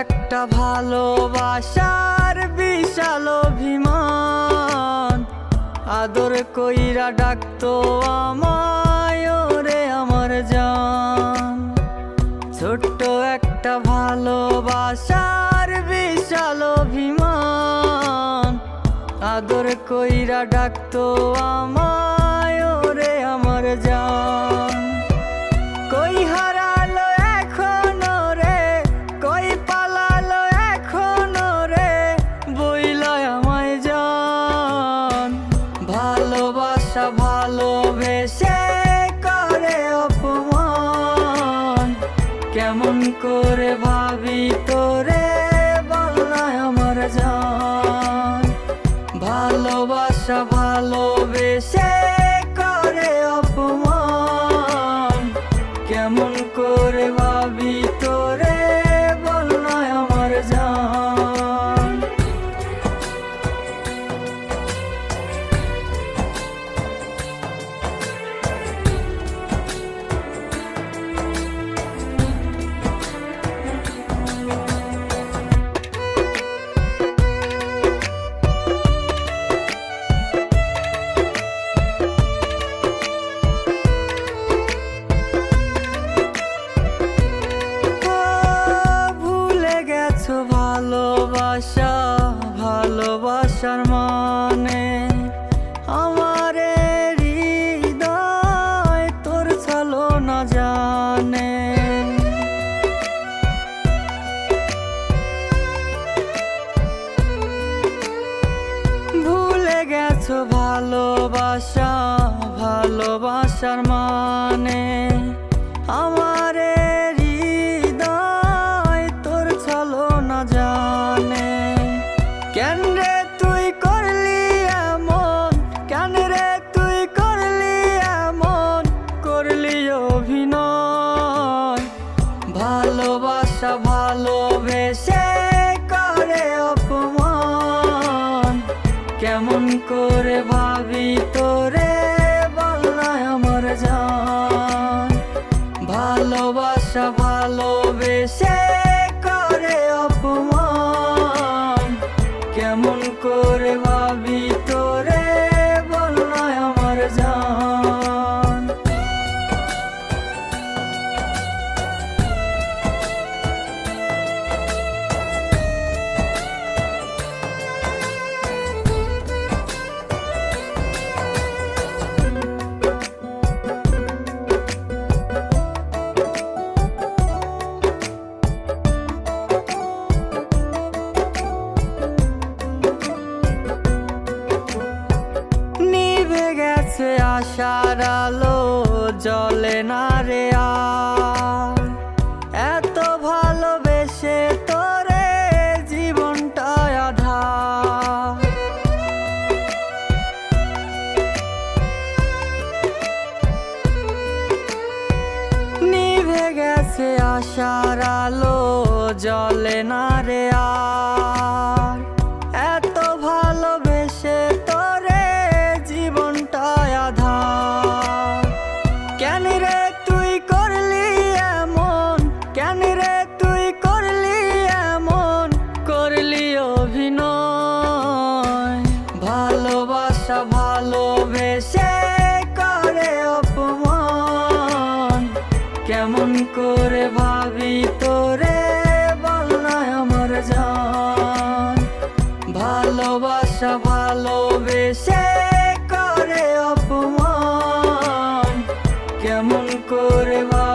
একটা ভালোবাসার বিশাল অভিমান। আদর কইরা ডাকতো আমায় রে আমার জান। ছোট্ট একটা ভালোবাসার বিশাল অভিমান। আদর কইরা ডাকতো আমায় করে ভাবি তোরে বলনায় আমার জান। ভালোবাসা ভালোবেসে ভালোবাসা ভালোবাসার মানে আমার ভাবি নিভে গেছে আশার আলো জলে না রে এত ভালোবেসে তোরে জীবনটা আধার। নিভে গেছে আশার আলো জলে না রে আশা ভালোবেসে করে অপমান। কেমন করে ভাবি তোরে, বল না আমার জান। ভালোবাসা ভালোবেসে করে অপমান। কেমন করে ভাবি